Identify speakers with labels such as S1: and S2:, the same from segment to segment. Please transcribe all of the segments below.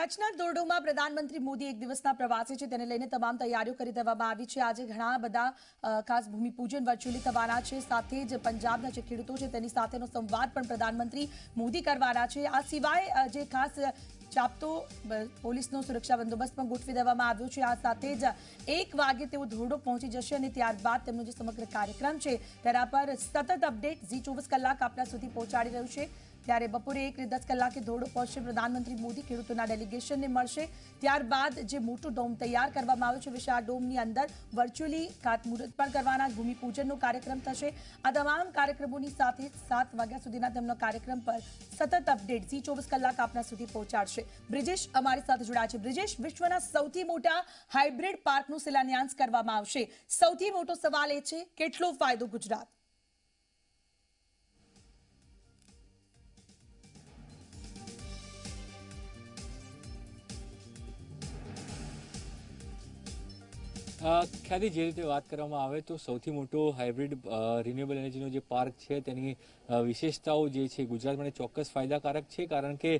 S1: કચ્છના દોરડોમાં પ્રધાનમંત્રી મોદી એક દિવસના પ્રવાસે છે. તેને લઈને તમામ તૈયારીઓ કરી દેવામાં આવી છે. આજે ઘણા બધા ખાસ ભૂમિપૂજન વર્ચ્યુઅલી થવાના છે. સાથે જ પંજાબના જે ખેડૂતો છે તેની સાથેનો સંવાદ પણ પ્રધાનમંત્રી મોદી કરવાના છે. આ સિવાય જે ખાસ ચાપતો પોલીસનો સુરક્ષા બંદોબસ્ત પણ ગોઠવી દેવામાં આવ્યો છે. આ સાથે જ એક વાગે તેઓ ધોરડો પહોંચી જશે અને ત્યારબાદ તેમનો જે સમગ્ર કાર્યક્રમ છે તેના પર સતત અપડેટ ઝી ચોવીસ કલાક આપણા સુધી પહોંચાડી રહ્યું છે. ત્યારે બપોરે એક ને દસ કલાકે ધોરડો પહોંચશે. પ્રધાનમંત્રી મોદી ખેડૂતોના ડેલિગેશનને મળશે. ત્યારબાદ જે મોટો ડોમ તૈયાર કરવામાં આવ્યો છે, વિશાળ ડોમની અંદર વર્ચ્યુઅલી ખાતમુહૂર્ત પણ કરવાના, ભૂમિપૂજનનો કાર્યક્રમ થશે. આ તમામ કાર્યક્રમોની સાથે સાત વાગ્યા સુધીના તેમનો કાર્યક્રમ પર સતત અપડેટ. ઝી ચોવીસ કલાક આપના સુધી પહોંચાડશે. બ્રિજેશ અમારી સાથે જોડાયા છે. બ્રિજેશ, વિશ્વના સૌથી મોટા હાઇબ્રિડ પાર્કનું શિલાન્યાસ કરવામાં આવશે. સૌથી મોટો સવાલ એ છે, કેટલો ફાયદો ગુજરાત?
S2: ખ્યાતિ જે રીતે વાત કરવામાં આવે તો સૌથી મોટો હાઇબ્રિડ રિન્યુએબલ એનર્જીનો જે પાર્ક છે તેની વિશેષતાઓ જે છે ગુજરાત માટે ચોક્કસ ફાયદાકારક છે કારણ કે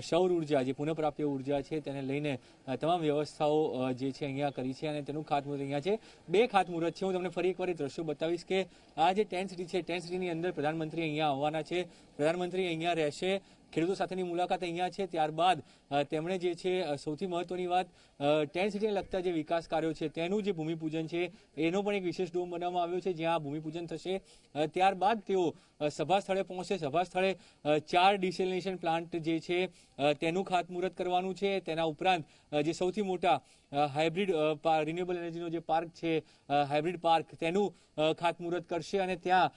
S2: સૌર ઊર્જા જે પુનઃપ્રાપ્ય ઊર્જા છે તેને લઈને તમામ વ્યવસ્થાઓ જે છે અહીંયા કરી છે અને તેનું ખાતમુહૂર્ત અહીંયા છે. બે ખાતમુહૂર્ત છે. હું તમને ફરી એકવાર દ્રશ્યો બતાવીશ કે આ જે ટેન્ટ સિટી છે, ટેન્ટ સિટીની અંદર પ્રધાનમંત્રી અહીંયા આવવાના છે. પ્રધાનમંત્રી અહીંયા રહેશે. ખેડૂતો સાથેની મુલાકાત અહીંયા છે. ત્યારબાદ તેમણે જે છે સૌથી મહત્વની વાત ટેન્ટ સિટીને લગતા જે વિકાસ કાર્યો છે, તેનું જે ભૂમિપૂજન છે, એનો પણ એક વિશેષ ડોમ બનાવવામાં આવ્યો છે, જ્યાં ભૂમિપૂજન થશે. ત્યારબાદ તેઓ સભા સ્થળે પહોંચશે. સભા સ્થળે ચાર ડિસેલિનેશન પ્લાન્ટ જે છે તેનું ખાતમુહૂર્ત કરવાનું છે. તેના ઉપરાંત જે સૌથી મોટા હાઇબ્રિડ રિન્યુએબલ એનર્જીનો જે પાર્ક છે હાઇબ્રિડ પાર્ક, તેનું ખાતમુહૂર્ત કરશે અને ત્યાં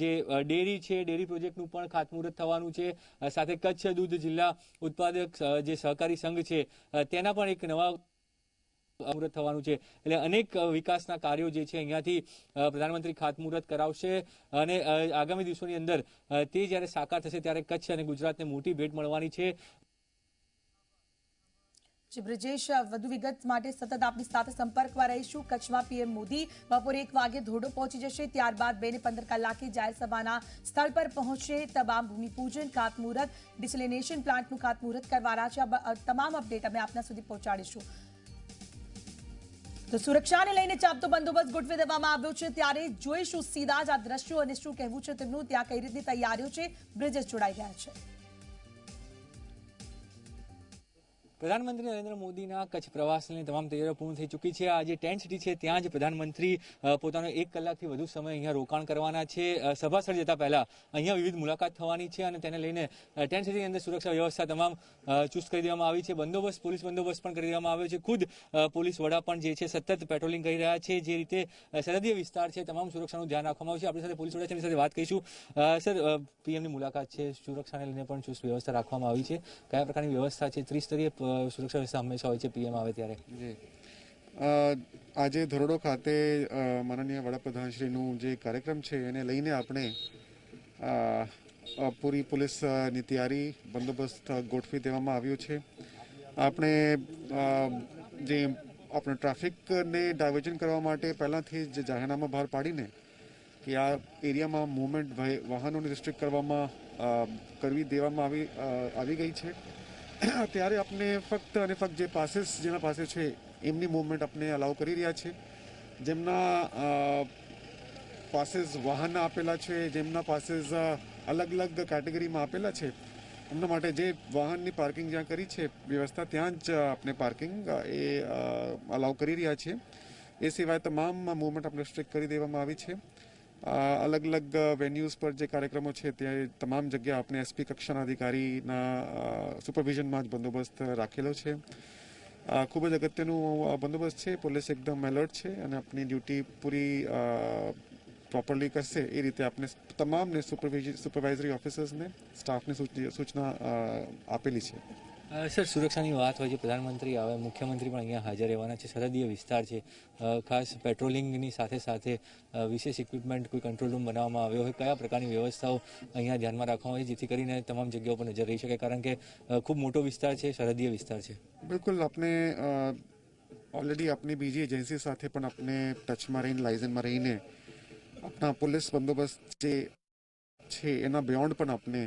S2: જે ડેરી છે, ડેરી પ્રોજેક્ટનું પણ ખાતમુહૂર્ત થવાનું છે. સાથે કચ્છ દૂધ જિલ્લા ઉત્પાદક જે સહકારી સંઘ છે તેના પણ એક નવા મુહૂર્ત થવાનું છે. એટલે અનેક વિકાસના કાર્યો જે છે અહીંયાથી પ્રધાનમંત્રી ખાતમુહૂર્ત કરાવશે અને આગામી દિવસોની અંદર તે જ્યારે સાકાર થશે ત્યારે કચ્છ અને ગુજરાતને મોટી ભેટ મળવાની છે.
S1: જી બ્રિજેશ વધુ વિગત માટે સતત આપની સાથે સંપર્કમાં રહીશું. કચ્છમાં પીએમ મોદી બપોરે એક વાગે ધોરડો પહોંચી જશે. ત્યારબાદ બે ને પંદર કલાકે જાહેરસભાના સ્થળ પર પહોંચશે. તમામ ભૂમિપૂજન ખાતમુહૂર્ત, ડિસેલિનેશન પ્લાન્ટનું ખાતમુહૂર્ત કરવાના છે. તમામ અપડેટ અમે આપના સુધી પહોંચાડીશું. તો સુરક્ષાને લઈને ચાપતો બંદોબસ્ત ગોઠવી દેવામાં આવ્યો છે. ત્યારે જોઈશું સીધા જ આ દ્રશ્યો અને શું કહેવું છે તેમનું. ત્યાં કઈ રીતની તૈયારીઓ છે. બ્રિજેશ જોડાઈ ગયા છે.
S2: પ્રધાનમંત્રી નરેન્દ્ર મોદીના કચ્છ પ્રવાસની તમામ તૈયારીઓ પૂર્ણ થઈ ચૂકી છે. આજે ટેન્ટ સિટી છે, ત્યાં જ પ્રધાનમંત્રી પોતાનો એક કલાકથી વધુ સમય અહીંયા રોકાણ કરવાના છે. સભા જતા પહેલા અહીંયા વિવિધ મુલાકાત થવાની છે અને તેને લઈને ટેન્ટ સિટીની અંદર સુરક્ષા વ્યવસ્થા તમામ ચુસ્ત કરી દેવામાં આવી છે. બંદોબસ્ત, પોલીસ બંદોબસ્ત પણ કરી દેવામાં આવ્યો છે. ખુદ પોલીસ વડા પણ જે છે સતત પેટ્રોલિંગ કરી રહ્યા છે. જે રીતે સરહદીય વિસ્તાર છે, તમામ સુરક્ષાનું ધ્યાન રાખવામાં આવ્યું છે. આપણી સાથે પોલીસ વડા છે, એમની સાથે વાત કરીશું. સર પીએમની મુલાકાત છે. સુરક્ષાને લઈને પણ ચુસ્ત વ્યવસ્થા રાખવામાં આવી છે. કયા પ્રકારની વ્યવસ્થા છે? ત્રિસ્તરીય સુરક્ષા વ્યવસ્થા હંમેશા હોય છે પીએમ આવે ત્યારે.
S3: જી. આજે ધોરડો ખાતે માનનીય વડાપ્રધાનશ્રીનું જે કાર્યક્રમ છે, એને લઈને આપણે પૂરી પોલીસની તૈયારી બંદોબસ્ત ગોઠવી દેવામાં આવ્યો છે. આપણે જે આપણે ટ્રાફિકને ડાયવર્ઝન કરવા માટે પહેલાંથી જ જાહેરનામા બહાર પાડીને કે આ એરિયામાં મુવમેન્ટ વાહનોને રિસ્ટ્રિક્ટ કરવામાં કરવી દેવામાં આવી આવી ગઈ છે. ત્યારે આપણે ફક્ત અને ફક્ત જે પાસીસ જેના પાસે છે, એમની મુવમેન્ટ આપણે અલાઉ કરી રહ્યા છે. જેમના પાસીસ વાહન આપેલા છે, જેમના પાસીસ અલગ અલગ કેટેગરીમાં આપેલા છે, એમના માટે જે વાહનની પાર્કિંગ જ્યાં કરી છે, વ્યવસ્થા ત્યાં જ આપણે પાર્કિંગ એ અલાઉ કરી રહ્યા છે. એ સિવાય તમામ મુવમેન્ટ આપણે સ્ટ્રિક્ટ કરી દેવામાં આવી છે. અલગ અલગ વેન્યુઝ પર જે કાર્યક્રમો છે ત્યાં તમામ જગ્યા આપણે એસપી કક્ષાના અધિકારીના સુપરવિઝનમાં જ બંદોબસ્ત રાખેલો છે. ખૂબ જ અગત્યનું બંદોબસ્ત છે. પોલીસ એકદમ એલર્ટ છે અને આપણી ડ્યુટી પૂરી પ્રોપરલી કરશે. એ રીતે આપણે તમામને સુપરવાઇઝરી ઓફિસર્સને સ્ટાફને સૂચના આપેલી છે.
S2: સર, સુરક્ષાની વાત હોય છે પ્રધાનમંત્રી આવે, મુખ્યમંત્રી પણ અહીંયા હાજર રહેવાના છે સરહદીય વિસ્તાર છે. ખાસ પેટ્રોલિંગની સાથે સાથે વિશેષ ઇક્વિપમેન્ટ કોઈ કંટ્રોલ રૂમ બનાવવામાં આવ્યો હોય, કયા પ્રકારની વ્યવસ્થાઓ અહીંયા ધ્યાનમાં રાખવામાં આવી, જેથી કરીને તમામ જગ્યાઓ પર નજર રહી શકે, કારણ કે ખૂબ મોટો વિસ્તાર છે, સરહદીય વિસ્તાર છે.
S3: બિલકુલ આપણે ઓલરેડી આપણી બીજી એજન્સી સાથે પણ આપણે ટચમાં રહીને લાઇઝનમાં રહીને આપણા પોલીસ બંદોબસ્ત જે છે, એના બિયોન્ડ પણ આપણે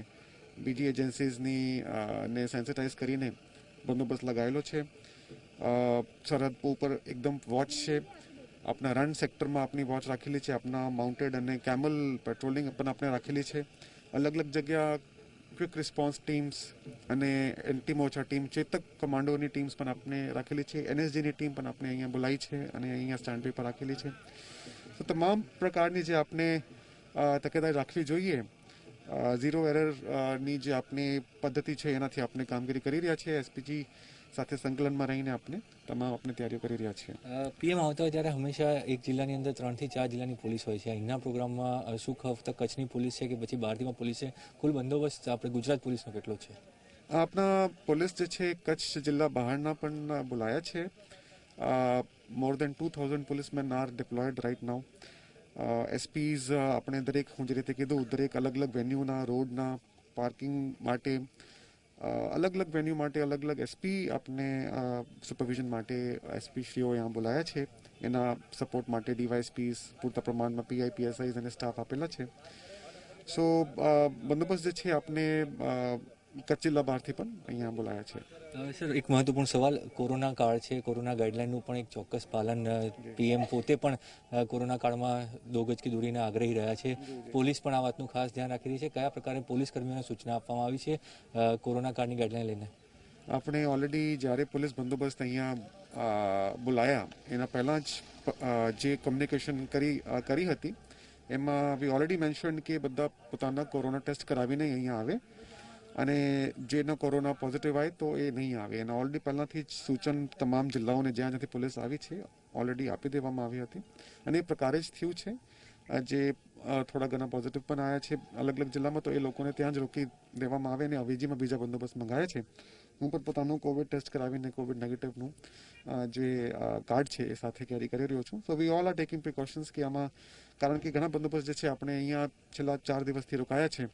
S3: બીજી એજન્સીઝની ને સેન્સિટાઇઝ કરીને બંદોબસ્ત લગાવેલો છે. સરહદ ઉપર એકદમ વોચ છે. આપણા રન સેક્ટરમાં આપની વોચ રાખેલી છે. આપણા માઉન્ટેડ અને કેમલ પેટ્રોલિંગ પણ આપણે રાખેલી છે. અલગ અલગ જગ્યા ક્વિક રિસ્પોન્સ ટીમ્સ અને એન્ટી મોર્ચા ટીમ, ચેતક કમાન્ડોની ટીમ્સ પણ આપણે રાખેલી છે. એનએસજીની ટીમ પણ આપણે અહીંયા બોલાવી છે અને અહીંયા સ્ટેન્ડ પર રાખેલી છે. તો તમામ પ્રકારની જે આપણે તકેદારી રાખવી જોઈએ ઝીરો એરરની જે આપની પદ્ધતિ છે એનાથી આપણે કામગીરી કરી રહ્યા છીએ એસપીજી સાથે સંકલનમાં રહીને આપણે તમામ આપણે તૈયારીઓ કરી રહ્યા છીએ
S2: પીએમ આવતા હોય ત્યારે હંમેશા એક જિલ્લાની અંદર ત્રણથી ચાર જિલ્લાની પોલીસ હોય છે. અહીંના પ્રોગ્રામમાં શું ફક્ત કચ્છની પોલીસ છે કે પછી બહારથીમાં પોલીસ છે? કુલ બંદોબસ્ત આપણે ગુજરાત પોલીસનો કેટલો છે?
S3: આપણા પોલીસ જે છે કચ્છ જિલ્લા બહારના પણ બોલાયા છે. More than two thousand policemen are deployed right now SPs આપણે દરેક, હું જે રીતે કીધું, દરેક અલગ અલગ વેન્યુના રોડના પાર્કિંગ માટે અલગ અલગ વેન્યુ માટે અલગ અલગ એસપી આપને સુપરવિઝન માટે એસપી શ્રીઓ અહીંયા બોલાયા છે. એના સપોર્ટ માટે ડીવાયસપીસ પૂરતા પ્રમાણમાં પીઆઈ પીએસઆઈઝ અને સ્ટાફ આપેલા છે. સો બંદોબસ્ત જે છે, આપને કચ્છ જિલ્લા બહારથી પણ અહીંયા બોલાયા છે.
S2: સર એક મહત્વપૂર્ણ સવાલ કોરોના કાળ છે કોરોના ગાઈડલાઇનનું પણ એક ચોક્કસ પાલન પીએમ પોતે પણ કોરોના કાળમાં દો ગજ કી દૂરીના આગ્રહી રહ્યા છે. પોલીસ પણ આ વાતનું ખાસ ધ્યાન રાખી રહી છે. કયા પ્રકારે પોલીસ કર્મીઓને સૂચના આપવામાં આવી છે કોરોના કાળની ગાઈડલાઇન લઈને?
S3: આપણે ઓલરેડી જ્યારે પોલીસ બંદોબસ્ત અહીંયા બોલાયા એના પહેલાં જ જે કમ્યુનિકેશન કરી કરી હતી એમાં વી ઓલરેડી મેન્શન કે બધા પોતાના કોરોના ટેસ્ટ કરાવીને અહીંયા આવે. અને જેનો કોરોના પોઝિટિવ આવે તો એ નહીં આવે. એના ઓલરેડી પહેલાંથી જ સૂચન તમામ જિલ્લાઓને જ્યાં જ્યાંથી પોલીસ આવી છે ઓલરેડી આપી દેવામાં આવી હતી. અને એ પ્રકારે જ થયું છે. જે થોડા ઘણા પોઝિટિવ પણ આવ્યા છે. અલગ અલગ જિલ્લામાં તો એ લોકોને ત્યાં જ રોકી દેવામાં આવે અને અવેજીમાં બીજા બંદોબસ્ત મંગાયા છે. હું પણ પોતાનું કોવિડ ટેસ્ટ કરાવીને કોવિડ નેગેટિવનું જે કાર્ડ છે એ સાથે કેરી કરી રહ્યો છું. So we all are taking precautions કે આમાં, કારણ કે ઘણા બંદોબસ્ત જે છે, આપણે અહીંયા છેલ્લા ચાર દિવસથી રોકાયા છે.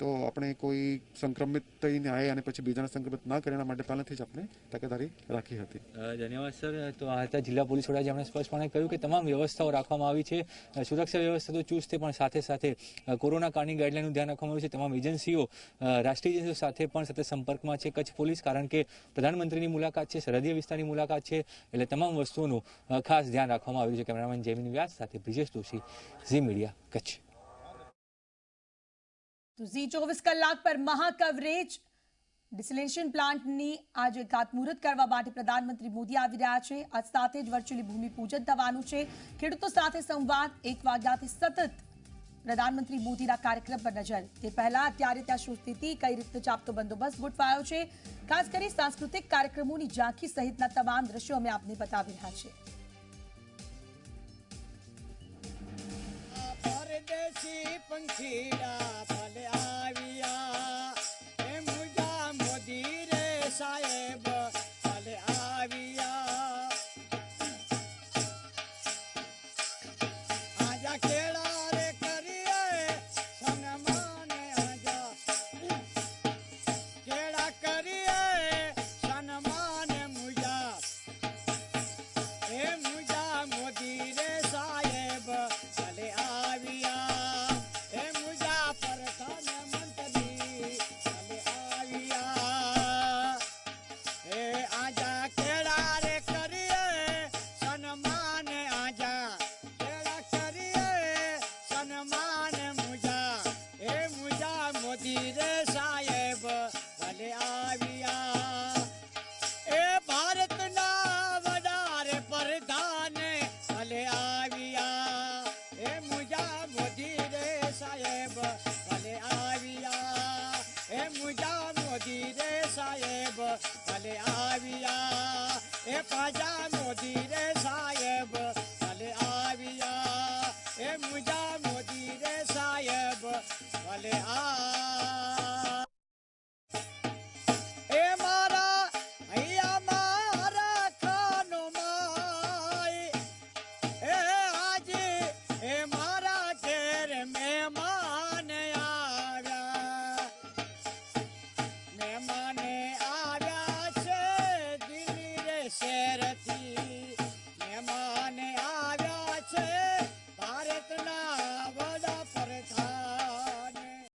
S3: તો આપણે કોઈ સંક્રમિત થઈને આવે અને પછી બીજાને સંક્રમિત ના કરે એના માટે પહેલાંથી જ આપણે તકેદારી રાખી હતી.
S2: ધન્યવાદ, સર. તો આ જિલ્લા પોલીસ વડા જેમણે સ્પષ્ટપણે કહ્યું કે તમામ વ્યવસ્થાઓ રાખવામાં આવી છે. સુરક્ષા વ્યવસ્થા તો ચુસ્ત છે, પણ સાથે સાથે કોરોના કાળની ગાઈડલાઈનનું ધ્યાન રાખવામાં આવ્યું છે. તમામ એજન્સીઓ રાષ્ટ્રીય એજન્સીઓ સાથે પણ સતત સંપર્કમાં છે કચ્છ પોલીસ, કારણ કે પ્રધાનમંત્રીની મુલાકાત છે સરહદીય વિસ્તારની મુલાકાત છે, એટલે તમામ વસ્તુઓનું ખાસ ધ્યાન રાખવામાં આવ્યું છે. કેમેરામેન જયમીન વ્યાસ સાથે બ્રિજેશ જોશી, ઝી મીડિયા કચ્છ.
S1: તો ઝી ચોવીસ કલાક પર મહાકવરેજ પ્લાન્ટની આજે ખાતમુહૂર્ત કરવા માટે પ્રધાનમંત્રી મોદી આવી રહ્યા છે આજ સાથે જ વર્ચ્યુઅલી ભૂમિપૂજન થવાનું છે ખેડૂતો સાથે સંવાદ એક વાગ્યાથી સતત પ્રધાનમંત્રી મોદીના કાર્યક્રમ પર નજર તે પહેલા અત્યારે ત્યાં શું સ્થિતિ કઈ રીતે ચાપતો બંદોબસ્ત ગોઠવાયો છે ખાસ કરી સાંસ્કૃતિક કાર્યક્રમોની ઝાંખી સહિતના તમામ દ્રશ્યો અમે આપને બતાવી રહ્યા છીએ
S4: પંખીડા